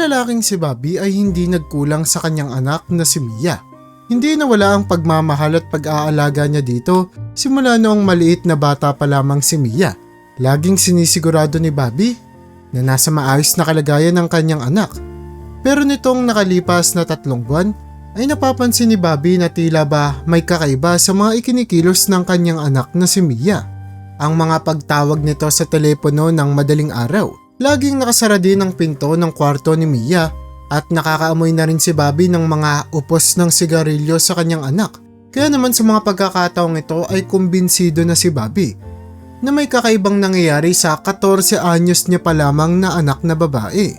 lalaking si Bobby ay hindi nagkulang sa kanyang anak na si Mia. Hindi nawala ang pagmamahal at pag-aalaga niya dito simula noong maliit na bata pa lamang si Mia. Laging sinisigurado ni Bobby na nasa maayos na kalagayan ng kanyang anak. Pero nitong nakalipas na tatlong buwan ay napapansin ni Bobby na tila ba may kakaiba sa mga ikinikilos ng kanyang anak na si Mia. Ang mga pagtawag nito sa telepono ng madaling araw, laging nakasara din ang pinto ng kwarto ni Mia at nakakaamoy na rin si Bobby ng mga upos ng sigarilyo sa kanyang anak. Kaya naman sa mga pagkakataong ito ay kumbinsido na si Bobby na may kakaibang nangyayari sa 14 anyos niya pa lamang na anak na babae.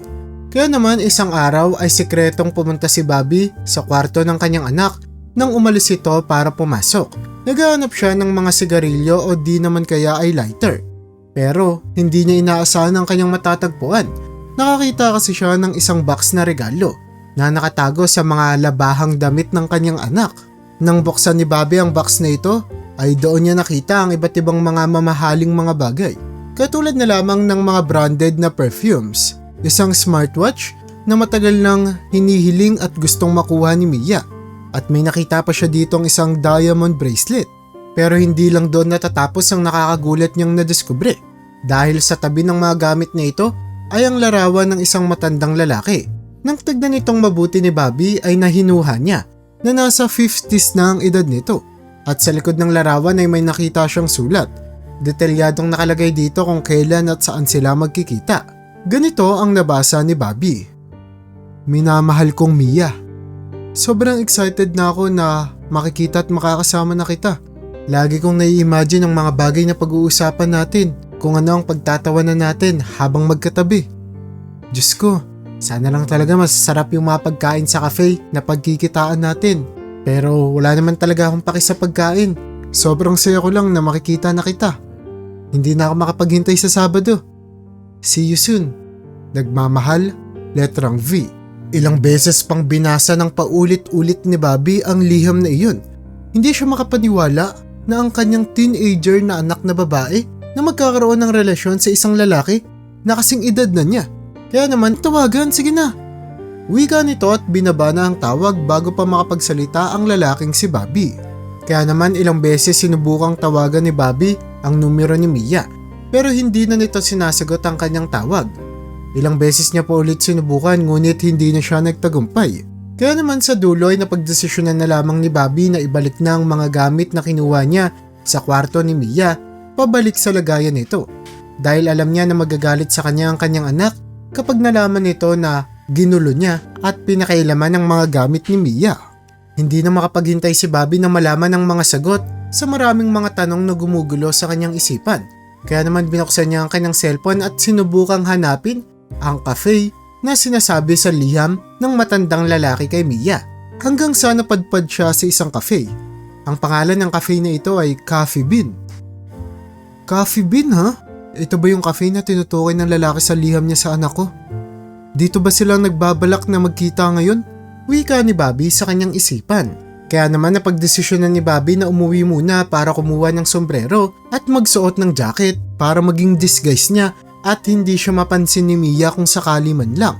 Kaya naman isang araw ay sikretong pumunta si Bobby sa kwarto ng kanyang anak nang umalis ito para pumasok. Naghahanap siya ng mga sigarilyo o di naman kaya ay lighter. Pero hindi niya inaasahan ang kanyang matatagpuan. Nakakita kasi siya ng isang box na regalo na nakatago sa mga labahang damit ng kanyang anak. Nang buksan ni Bobby ang box na ito, ay doon niya nakita ang iba't ibang mga mamahaling mga bagay. Katulad na lamang ng mga branded na perfumes, isang smartwatch na matagal nang hinihiling at gustong makuha ni Mia. At may nakita pa siya ditong isang diamond bracelet. Pero hindi lang doon natatapos ang nakakagulat niyang nadiskubre. Dahil sa tabi ng mga gamit na ito ay ang larawan ng isang matandang lalaki. Nang tignan itong mabuti ni Bobby ay nahinuha niya na nasa 50s na ang edad nito. At sa likod ng larawan ay may nakita siyang sulat. Detalyadong nakalagay dito kung kailan at saan sila magkikita. Ganito ang nabasa ni Bobby. Minamahal kong Mia. Sobrang excited na ako na makikita at makakasama na kita. Lagi kong nai-imagine ang mga bagay na pag-uusapan natin, kung ano ang pagtatawanan natin habang magkatabi. Diyos ko, sana lang talaga masasarap yung mga pagkain sa cafe na pagkikitaan natin. Pero wala naman talaga akong paki sa pagkain. Sobrang saya ko lang na makikita na kita. Hindi na ako makapaghintay sa Sabado. See you soon. Nagmamahal, letrang V. Ilang beses pang binasa ng paulit-ulit ni Bobby ang liham na iyon. Hindi siya makapaniwala na ang kanyang teenager na anak na babae na magkakaroon ng relasyon sa isang lalaki na kasing edad na niya. Kaya naman tawagan, sige na. Wika nito at binaba na ang tawag bago pa makapagsalita ang lalaking si Bobby. Kaya naman ilang beses sinubukang tawagan ni Bobby ang numero ni Mia pero hindi na nito sinasagot ang kanyang tawag. Ilang beses niya po ulit sinubukan ngunit hindi na siya nagtagumpay. Kaya naman sa dulo ay napagdesisyonan na lamang ni Bobby na ibalik na ang mga gamit na kinuha niya sa kwarto ni Mia pabalik sa lagayan nito. Dahil alam niya na magagalit sa kanya ang kanyang anak kapag nalaman nito na ginulo niya at pinakailaman ng mga gamit ni Mia. Hindi na makapaghintay si Bobby na malaman ang mga sagot sa maraming mga tanong na gumugulo sa kanyang isipan. Kaya naman binuksan niya ang kanyang cellphone at sinubukang hanapin ang cafe na sinasabi sa liham ng matandang lalaki kay Mia. Hanggang sa napadpad siya sa isang cafe. Ang pangalan ng cafe na ito ay Coffee Bean. Coffee Bean ha? Ito ba yung cafe na tinutukoy ng lalaki sa liham niya sa anak ko? Dito ba silang nagbabalak na magkita ngayon? Wika ni Bobby sa kanyang isipan. Kaya naman napagdesisyonan ni Bobby na umuwi muna para kumuha ng sombrero at magsuot ng jacket para maging disguise niya at hindi siya mapansin ni Mia kung sakali man lang.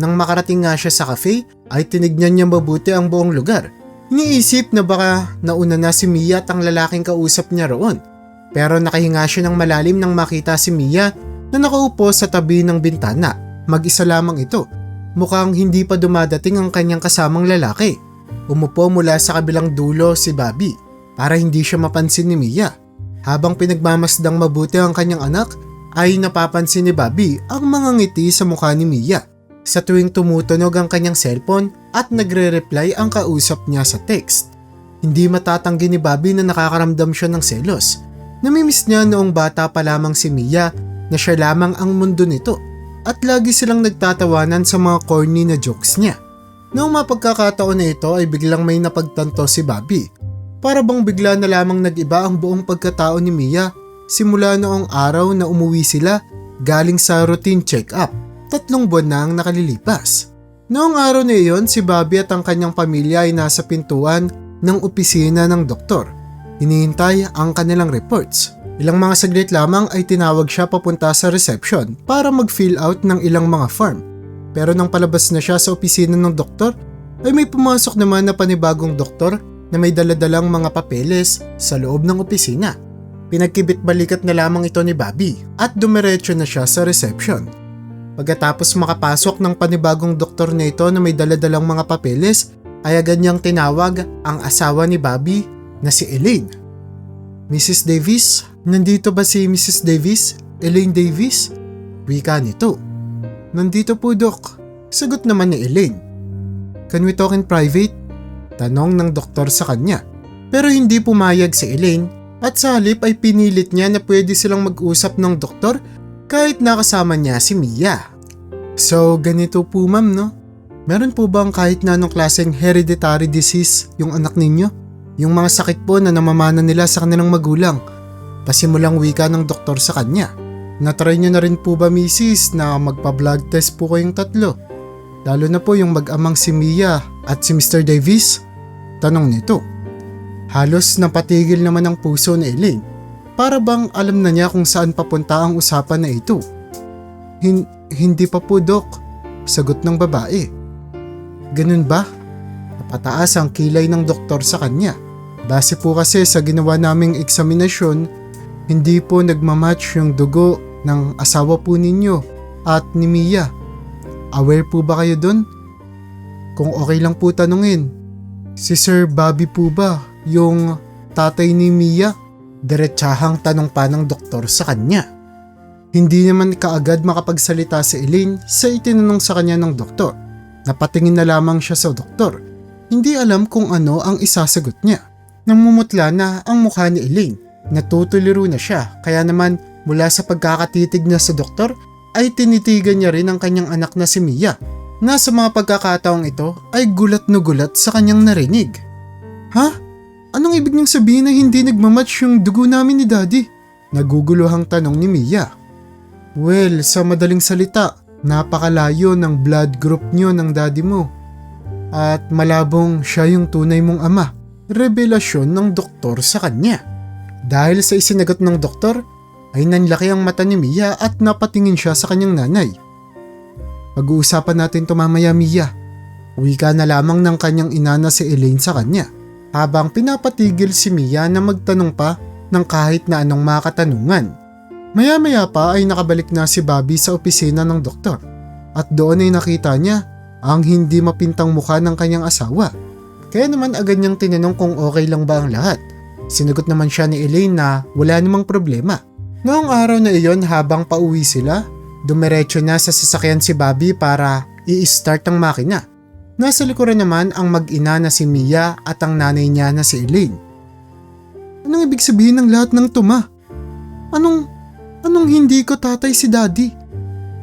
Nang makarating nga siya sa cafe ay tinignan niya mabuti ang buong lugar. Iniisip na baka nauna na si Mia at ang lalaking kausap niya roon. Pero nakahinga siya ng malalim nang makita si Mia na nakaupo sa tabi ng bintana. Mag-isa lamang ito. Mukhang hindi pa dumadating ang kanyang kasamang lalaki. Umupo mula sa kabilang dulo si Bobby para hindi siya mapansin ni Mia. Habang pinagmamasdang mabuti ang kanyang anak, ay napapansin ni Bobby ang mga ngiti sa mukha ni Mia. Sa tuwing tumutunog ang kanyang cellphone at nagre-reply ang kausap niya sa text. Hindi matatanggi ni Bobby na nakakaramdam siya ng selos. Namimiss niya noong bata pa lamang si Mia na siya lamang ang mundo nito at lagi silang nagtatawanan sa mga corny na jokes niya. Noong mapagkakataon na ito ay biglang may napagtanto si Bobby. Para bang bigla na lamang nag-iba ang buong pagkatao ni Mia simula noong araw na umuwi sila galing sa routine check-up. Tatlong buwan na ang nakalilipas. Noong araw na iyon, si Bobby at ang kanyang pamilya ay nasa pintuan ng opisina ng doktor. Hinihintay ang kanilang reports. Ilang mga saglit lamang ay tinawag siya papunta sa reception para mag-fill out ng ilang mga form. Pero nang palabas na siya sa opisina ng doktor, ay may pumasok naman na panibagong doktor na may daladalang mga papeles sa loob ng opisina. Pinagkibit balikat na lamang ito ni Bobby at dumiretso na siya sa reception. Pagkatapos makapasok ng panibagong doktor na ito na may daladalang mga papeles, ay agad niyang tinawag ang asawa ni Bobby na si Elaine. Mrs. Davis, nandito ba si Mrs. Davis? Elaine Davis? Wika nito. Nandito po, Dok. Sagot naman ni Elaine. Can we talk in private? Tanong ng doktor sa kanya. Pero hindi pumayag si Elaine at sa halip ay pinilit niya na pwede silang mag-usap ng doktor kahit nakasama niya si Mia. So ganito po ma'am no? Meron po bang kahit na anong klaseng hereditary disease yung anak ninyo? Yung mga sakit po na namamana nila sa kanilang magulang? Pasimulang wika ng doktor sa kanya. Natry nyo na rin po ba misis na magpa-blood test po kayong tatlo? Lalo na po yung mag-amang si Mia at si Mr. Davis? Tanong nito. Halos napatigil naman ang puso ni Elaine. Para bang alam na niya kung saan papunta ang usapan na ito. Hin- hindi pa po, Dok. Sagot ng babae. Ganun ba? Napataas ang kilay ng doktor sa kanya. Base po kasi sa ginawa naming eksaminasyon, hindi po nagmamatch yung dugo ng asawa po ninyo at ni Mia. Aware po ba kayo dun? Kung okay lang po tanungin, si Sir Bobby po ba yung tatay ni Mia? Diretsahang tanong pa ng doktor sa kanya. Hindi naman kaagad makapagsalita si Elaine sa itinanong sa kanya ng doktor. Napatingin na lamang siya sa doktor. Hindi alam kung ano ang isasagot niya. Namumutla na ang mukha ni Elaine. Natutuliro na siya kaya naman mula sa pagkakatitig niya sa doktor ay tinitigan niya rin ang kanyang anak na si Mia na sa mga pagkakataong ito ay gulat na gulat sa kanyang narinig. Ha? Anong ibig niyang sabihin na hindi nagmamatch yung dugo namin ni Daddy? Naguguluhang tanong ni Mia. Well, sa madaling salita, napakalayo ng blood group niyo ng daddy mo. At malabong siya yung tunay mong ama. Revelasyon ng doktor sa kanya. Dahil sa isinagot ng doktor, ay nanlaki ang mata ni Mia at napatingin siya sa kanyang nanay. Pag-uusapan natin to mamaya Mia. Wika na lamang ng kanyang inana si Elaine sa kanya habang pinapatigil si Mia na magtanong pa ng kahit na anong mga katanungan. Maya-maya pa ay nakabalik na si Bobby sa opisina ng doktor at doon ay nakita niya ang hindi mapintang mukha ng kanyang asawa. Kaya naman agad niyang tinanong kung okay lang ba ang lahat. Sinagot naman siya ni Elaine na wala namang problema. Noong araw na iyon habang pauwi sila, dumiretso na sa sasakyan si Bobby para i-start ang makina. Nasa likuran naman ang mag-ina na si Mia at ang nanay niya na si Elaine. Anong ibig sabihin ng lahat ng tuma? Anong, anong hindi ko tatay si daddy?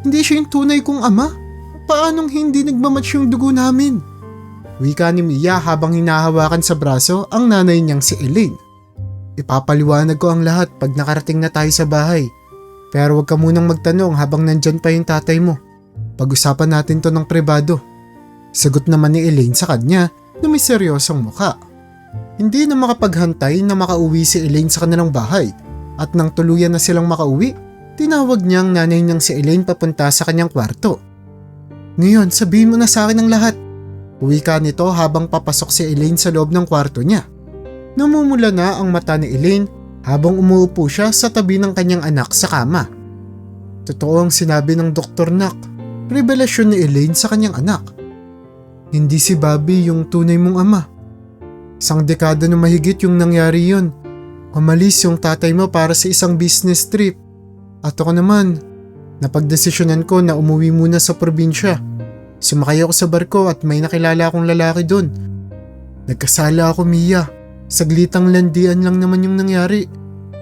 Hindi siya yung tunay kong ama? Paanong hindi nagmamatch yung dugo namin? Wika ni Mia habang hinahawakan sa braso ang nanay niyang si Elaine. Ipapaliwanag ko ang lahat pag nakarating na tayo sa bahay. Pero huwag ka munang magtanong habang nandyan pa yung tatay mo. Pag-usapan natin to ng pribado. Sagot naman ni Elaine sa kanya na may seryosong mukha. Hindi na makapaghantay na makauwi si Elaine sa kanilang bahay at nang tuluyan na silang makauwi, tinawag niya ang nanay niyang si Elaine papunta sa kanyang kwarto. Ngayon, sabihin mo na sa akin ang lahat. Uwi ka nito habang papasok si Elaine sa loob ng kwarto niya. Namumula na ang mata ni Elaine habang umuupo siya sa tabi ng kanyang anak sa kama. Totoo ang sinabi ng Dr. Nak. Revelasyon ni Elaine sa kanyang anak. Hindi si Bobby yung tunay mong ama. Isang dekada na mahigit yung nangyari yun. Umalis yung tatay mo para sa isang business trip. At ako naman, napagdesisyonan ko na umuwi muna sa probinsya. Sumakay ako sa barko at may nakilala akong lalaki doon. Nagkasala ako Mia. Saglitang landian lang naman yung nangyari.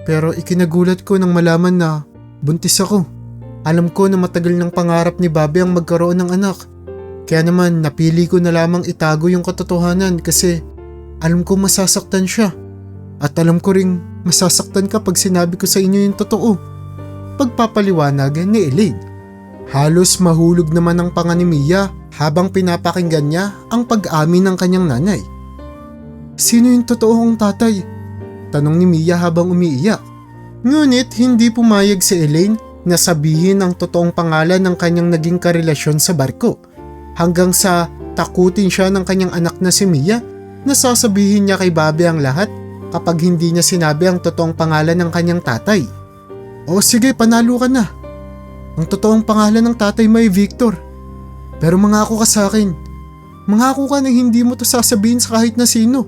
Pero ikinagulat ko nang malaman na buntis ako. Alam ko na matagal ng pangarap ni Bobby ang magkaroon ng anak. Kaya naman napili ko na lamang itago yung katotohanan kasi alam ko masasaktan siya. At alam ko ring masasaktan ka pag sinabi ko sa inyo yung totoo. Pagpapaliwanag ni Elaine. Halos mahulog naman ang panga habang pinapakinggan niya ang pag-amin ng kanyang nanay. Sino yung totoong tatay? Tanong ni Mia habang umiiyak. Ngunit hindi pumayag si Elaine na sabihin ang totoong pangalan ng kanyang naging karelasyon sa barko. Hanggang sa takutin siya ng kanyang anak na si Mia na sasabihin niya kay Bobby ang lahat kapag hindi niya sinabi ang totoong pangalan ng kanyang tatay. O sige, panalo ka na. Ang totoong pangalan ng tatay mo ay Victor. Pero mangako ka sa akin. Mangako ka na hindi mo to sasabihin sa kahit na sino.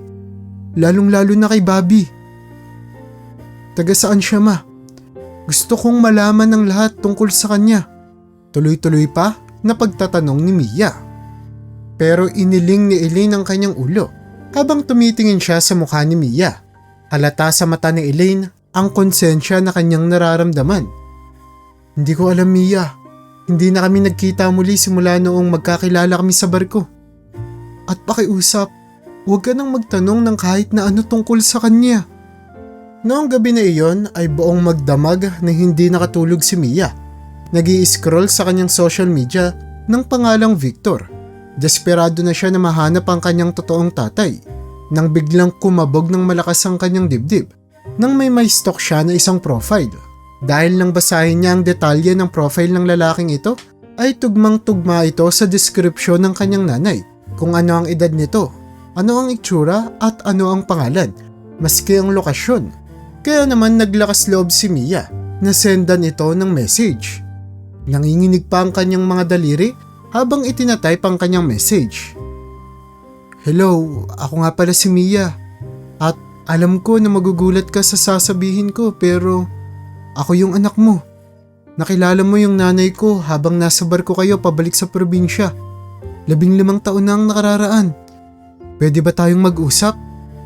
Lalong lalo na kay Bobby. Taga saan siya ma? Gusto kong malaman ng lahat tungkol sa kanya. Tuloy-tuloy pa na pagtatanong ni Mia. Pero iniling ni Elaine ang kanyang ulo habang tumitingin siya sa mukha ni Mia. Halata sa mata ni Elaine ang konsensya na kanyang nararamdaman. Hindi ko alam Mia. Hindi na kami nagkita muli simula noong magkakilala kami sa barko. At pakiusap, huwag ka nang magtanong ng kahit na ano tungkol sa kanya. Noong gabi na iyon ay buong magdamag na hindi nakatulog si Mia. Nag scroll sa kanyang social media ng pangalang Victor. Desperado na siya na mahanap ang kanyang totoong tatay nang biglang kumabog ng malakas ang kanyang dibdib nang may may stalk siya na isang profile. Dahil nang basahin niya ang detalye ng profile ng lalaking ito, ay tugmang-tugma ito sa description ng kanyang nanay kung ano ang edad nito, ano ang itsura at ano ang pangalan, maski ang lokasyon. Kaya naman naglakas loob si Mia na sendan ito ng message. Nanginginig pa ang kanyang mga daliri habang itinatype ang kanyang message. Hello, ako nga pala si Mia. At alam ko na magugulat ka sa sasabihin ko pero ako yung anak mo. Nakilala mo yung nanay ko habang nasa barko kayo pabalik sa probinsya. Labing limang taon na ang nakararaan. Pwede ba tayong mag-usap?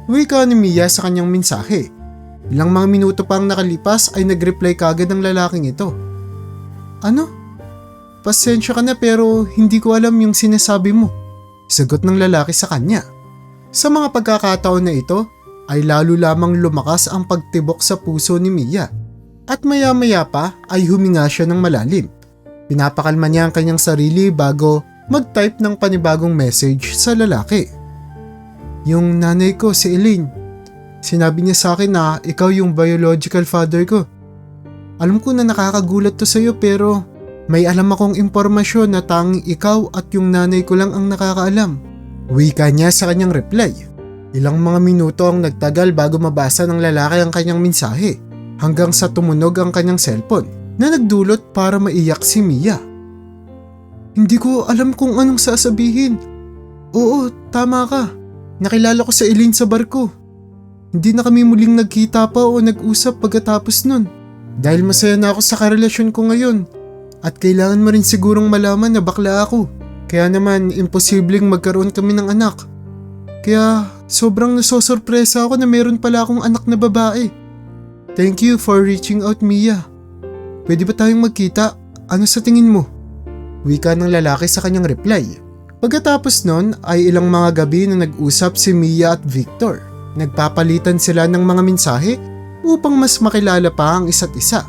Wika ni Mia sa kanyang mensahe. Ilang mga minuto pa ang nakalipas ay nag-reply kagad ang lalaking ito. Ano? Pasensya ka na pero hindi ko alam yung sinasabi mo. Sagot ng lalaki sa kanya. Sa mga pagkakataon na ito ay lalo lamang lumakas ang pagtibok sa puso ni Mia at maya-maya pa ay huminga siya ng malalim. Pinapakalma niya ang kanyang sarili bago mag-type ng panibagong message sa lalaki. Yung nanay ko, si Elaine. Sinabi niya sa akin na ikaw yung biological father ko. Alam ko na nakakagulat to sa'yo pero may alam akong impormasyon na tanging ikaw at yung nanay ko lang ang nakakaalam. Wika niya sa kanyang reply. Ilang mga minuto ang nagtagal bago mabasa ng lalaki ang kanyang mensahe hanggang sa tumunog ang kanyang cellphone na nagdulot para maiyak si Mia. Hindi ko alam kung anong sasabihin. Oo, tama ka. Nakilala ko sa Eileen sa barko. Hindi na kami muling nagkita pa o nag-usap pagkatapos nun. Dahil masaya na ako sa karelasyon ko ngayon. At kailangan mo rin sigurong malaman na bakla ako. Kaya naman, imposibleng magkaroon kami ng anak. Kaya sobrang nasosorpresa ako na meron pala akong anak na babae. Thank you for reaching out, Mia. Pwede ba tayong magkita? Ano sa tingin mo? Wika ng lalaki sa kanyang reply. Pagkatapos nun ay ilang mga gabi na nag-usap si Mia at Victor. Nagpapalitan sila ng mga mensahe upang mas makilala pa ang isa't isa.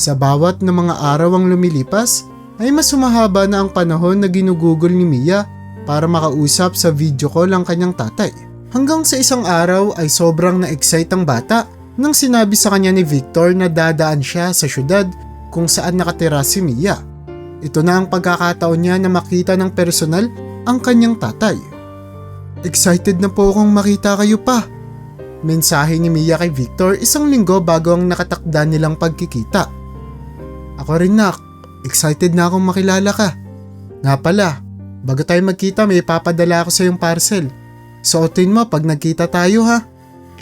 Sa bawat na mga araw ang lumilipas ay mas sumahaba na ang panahon na ginugugol ni Mia para makausap sa video call ang kanyang tatay. Hanggang sa isang araw ay sobrang na-excite ang bata nang sinabi sa kanya ni Victor na dadaan siya sa syudad kung saan nakatira si Mia. Ito na ang pagkakataon niya na makita ng personal ang kanyang tatay. Excited na po akong makita kayo pa. Mensahe ni Mia kay Victor isang linggo bago ang nakatakda nilang pagkikita. Ako rin nak, excited na akong makilala ka. Nga pala, bago tayo magkita may papadala ako sa yung parcel. Suotin mo pag nagkita tayo ha.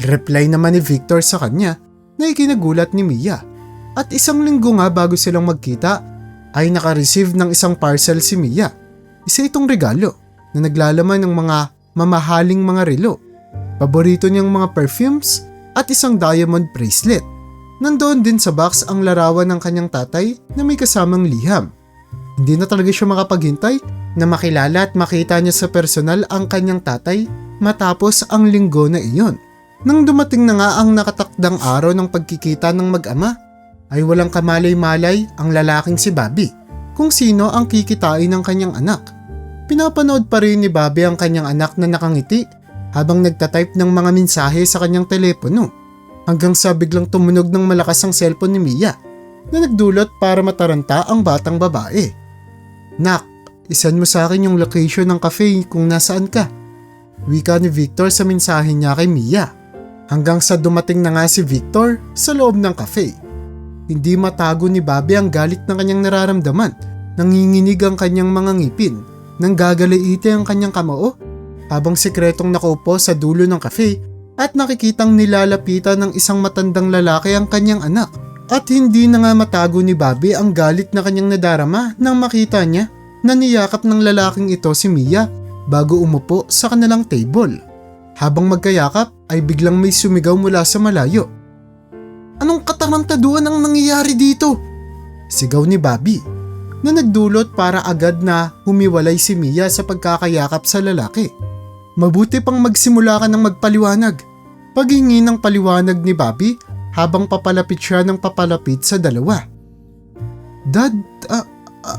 Reply naman ni Victor sa kanya na ikinagulat ni Mia. At isang linggo nga bago silang magkita ay nakareceive ng isang parcel si Mia. Isa itong regalo na naglalaman ng mga mamahaling mga relo. Paborito niyang mga perfumes at isang diamond bracelet. Nandoon din sa box ang larawan ng kanyang tatay na may kasamang liham. Hindi na talaga siya makapaghintay na makilala at makita niya sa personal ang kanyang tatay matapos ang linggo na iyon. Nang dumating na nga ang nakatakdang araw ng pagkikita ng mag-ama, ay walang kamalay-malay ang lalaking si Bobby kung sino ang kikitain ng kanyang anak. Pinapanood pa rin ni Bobby ang kanyang anak na nakangiti habang nagtatype ng mga mensahe sa kanyang telepono hanggang sa biglang tumunog ng malakas ang cellphone ni Mia. na nagdulot para mataranta ang batang babae. Nak, isan mo sa akin yung location ng cafe kung nasaan ka. Wika ni Victor sa mensahe niya kay Mia. Hanggang sa dumating na nga si Victor sa loob ng cafe. Hindi matago ni Bobby ang galit ng kanyang nararamdaman. Nanginginig ang kanyang mga ngipin. Nang gagaliite ang kanyang kamao. Habang sekretong nakaupo sa dulo ng cafe at nakikitang nilalapitan ng isang matandang lalaki ang kanyang anak. At hindi na nga matago ni Bobby ang galit na kanyang nadarama nang makita niya na niyakap ng lalaking ito si Mia bago umupo sa kanilang table. Habang magkayakap ay biglang may sumigaw mula sa malayo. Anong katarantaduan ang nangyayari dito? Sigaw ni Bobby na nagdulot para agad na humiwalay si Mia sa pagkakayakap sa lalaki. Mabuti pang magsimula ka ng magpaliwanag. Paghingi ng paliwanag ni Bobby habang papalapit siya ng papalapit sa dalawa. Dad, ah,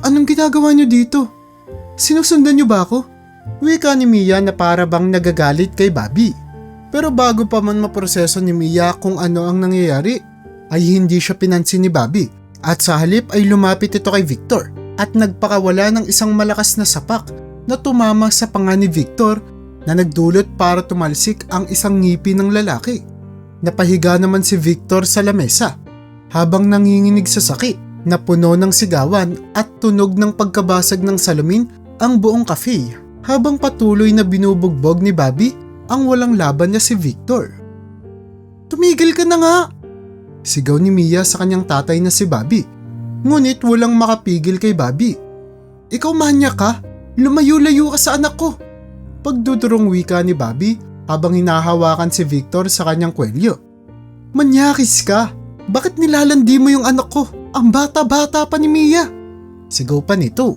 anong ginagawa niyo dito? Sinusundan niyo ba ako? Wika ni Mia na para bang nagagalit kay Bobby. Pero bago pa man maproseso ni Mia kung ano ang nangyayari, ay hindi siya pinansin ni Bobby at sa halip ay lumapit ito kay Victor at nagpakawala ng isang malakas na sapak na tumama sa panga ni Victor na nagdulot para tumalsik ang isang ngipin ng lalaki. Napahiga naman si Victor sa lamesa habang nanginginig sa sakit na puno ng sigawan at tunog ng pagkabasag ng salamin ang buong cafe habang patuloy na binubugbog ni Bobby ang walang laban niya si Victor. Tumigil ka na nga! Sigaw ni Mia sa kanyang tatay na si Bobby. Ngunit walang makapigil kay Bobby. Ikaw manya ka? Lumayo-layo ka sa anak ko! Pagdudurong wika ni Bobby habang hinahawakan si Victor sa kanyang kwelyo. Manyakis ka! Bakit nilalandi mo yung anak ko? Ang bata-bata pa ni Mia! Sigaw pa nito.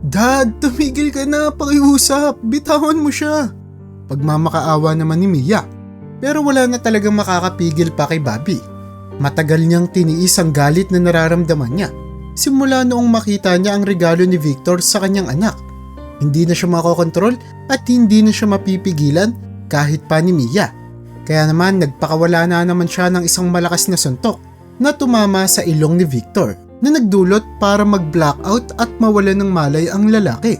Dad, tumigil ka na, pakiusap, bitawan mo siya. Pagmamakaawa naman ni Mia. Pero wala na talagang makakapigil pa kay Bobby. Matagal niyang tiniis ang galit na nararamdaman niya. Simula noong makita niya ang regalo ni Victor sa kanyang anak. Hindi na siya makokontrol at hindi na siya mapipigilan kahit pa ni Mia. Kaya naman nagpakawala na naman siya ng isang malakas na suntok na tumama sa ilong ni Victor na nagdulot para mag-blackout at mawala ng malay ang lalaki.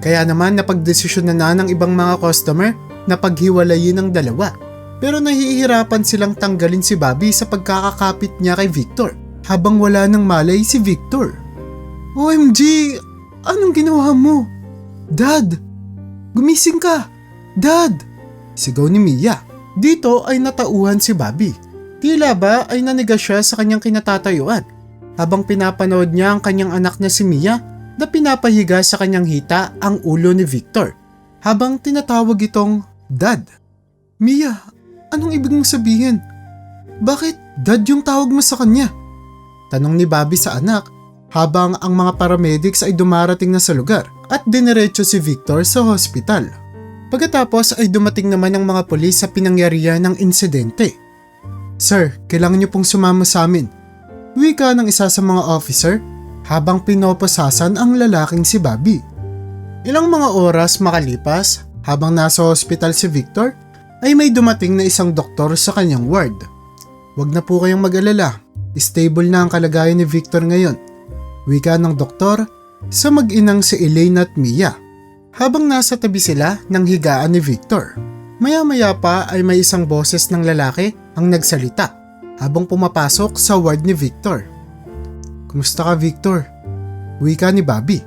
Kaya naman napagdesisyon na na ng ibang mga customer na paghiwalayin ng dalawa. Pero nahihirapan silang tanggalin si Bobby sa pagkakakapit niya kay Victor habang wala ng malay si Victor. OMG! Anong ginawa mo? Dad! Gumising ka! Dad! Sigaw ni Mia. Dito ay natauhan si Bobby. Tila ba ay naniga siya sa kanyang kinatatayuan habang pinapanood niya ang kanyang anak na si Mia na pinapahiga sa kanyang hita ang ulo ni Victor habang tinatawag itong Dad. Mia, anong ibig mong sabihin? Bakit dad yung tawag mo sa kanya? Tanong ni Bobby sa anak habang ang mga paramedics ay dumarating na sa lugar at dinerecho si Victor sa hospital. Pagkatapos ay dumating naman ang mga polis sa pinangyarihan ng insidente. Sir, kailangan niyo pong sumama sa amin. Wika ng isa sa mga officer habang pinoposasan ang lalaking si Bobby. Ilang mga oras makalipas habang nasa hospital si Victor ay may dumating na isang doktor sa kanyang ward. Huwag na po kayong mag-alala, stable na ang kalagayan ni Victor ngayon. Wika ng doktor sa mag-inang si Elaine at Mia habang nasa tabi sila ng higaan ni Victor. Maya-maya pa ay may isang boses ng lalaki ang nagsalita habang pumapasok sa ward ni Victor. Kumusta ka Victor? Wika ni Bobby.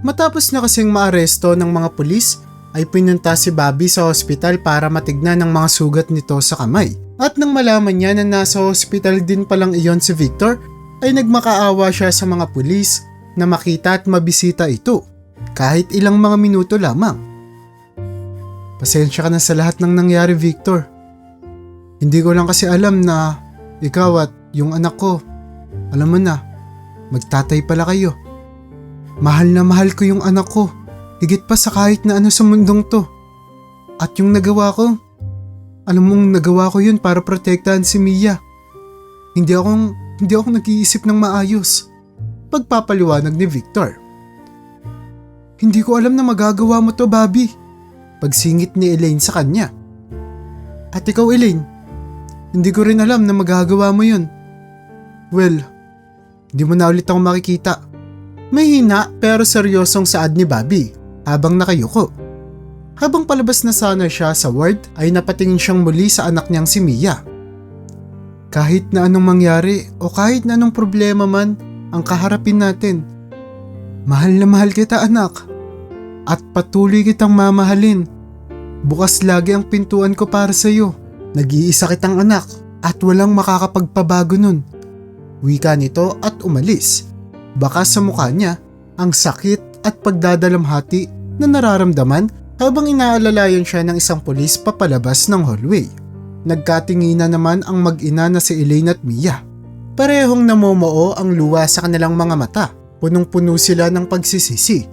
Matapos na kasing maaresto ng mga pulis ay pinunta si Bobby sa ospital para matignan ang mga sugat nito sa kamay. At nang malaman niya na nasa ospital din palang iyon si Victor, ay nagmakaawa siya sa mga pulis na makita at mabisita ito kahit ilang mga minuto lamang. Pasensya ka na sa lahat ng nangyari Victor. Hindi ko lang kasi alam na ikaw at yung anak ko, alam mo na, magtatay pala kayo. Mahal na mahal ko yung anak ko, higit pa sa kahit na ano sa mundong to. At yung nagawa ko, alam mong nagawa ko yun para protektahan si Mia. Hindi akong, hindi ako nag-iisip ng maayos. Pagpapaliwanag ni Victor. Hindi ko alam na magagawa mo to, Bobby. Pagsingit ni Elaine sa kanya. At ikaw, Elaine, hindi ko rin alam na magagawa mo yun. Well, Di mo na ulit ako makikita. May hina pero seryosong saad ni Bobby habang nakayuko. Habang palabas na sana siya sa ward ay napatingin siyang muli sa anak niyang si Mia. Kahit na anong mangyari o kahit na anong problema man ang kaharapin natin. Mahal na mahal kita anak. At patuloy kitang mamahalin. Bukas lagi ang pintuan ko para sa iyo. Nag-iisa kitang anak at walang makakapagpabago nun. Wika nito at umalis. Baka sa mukha niya ang sakit at pagdadalamhati na nararamdaman habang inaalalayan siya ng isang pulis papalabas ng hallway. Nagkatingina naman ang mag-ina na si Elaine at Mia. Parehong namumuo ang luwa sa kanilang mga mata. Punong-puno sila ng pagsisisi.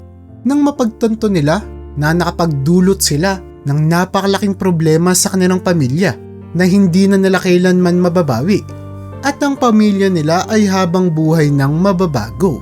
Nang mapagtanto nila na nakapagdulot sila ng napakalaking problema sa kanilang pamilya na hindi na nila kailanman mababawi at ang pamilya nila ay habang buhay ng mababago.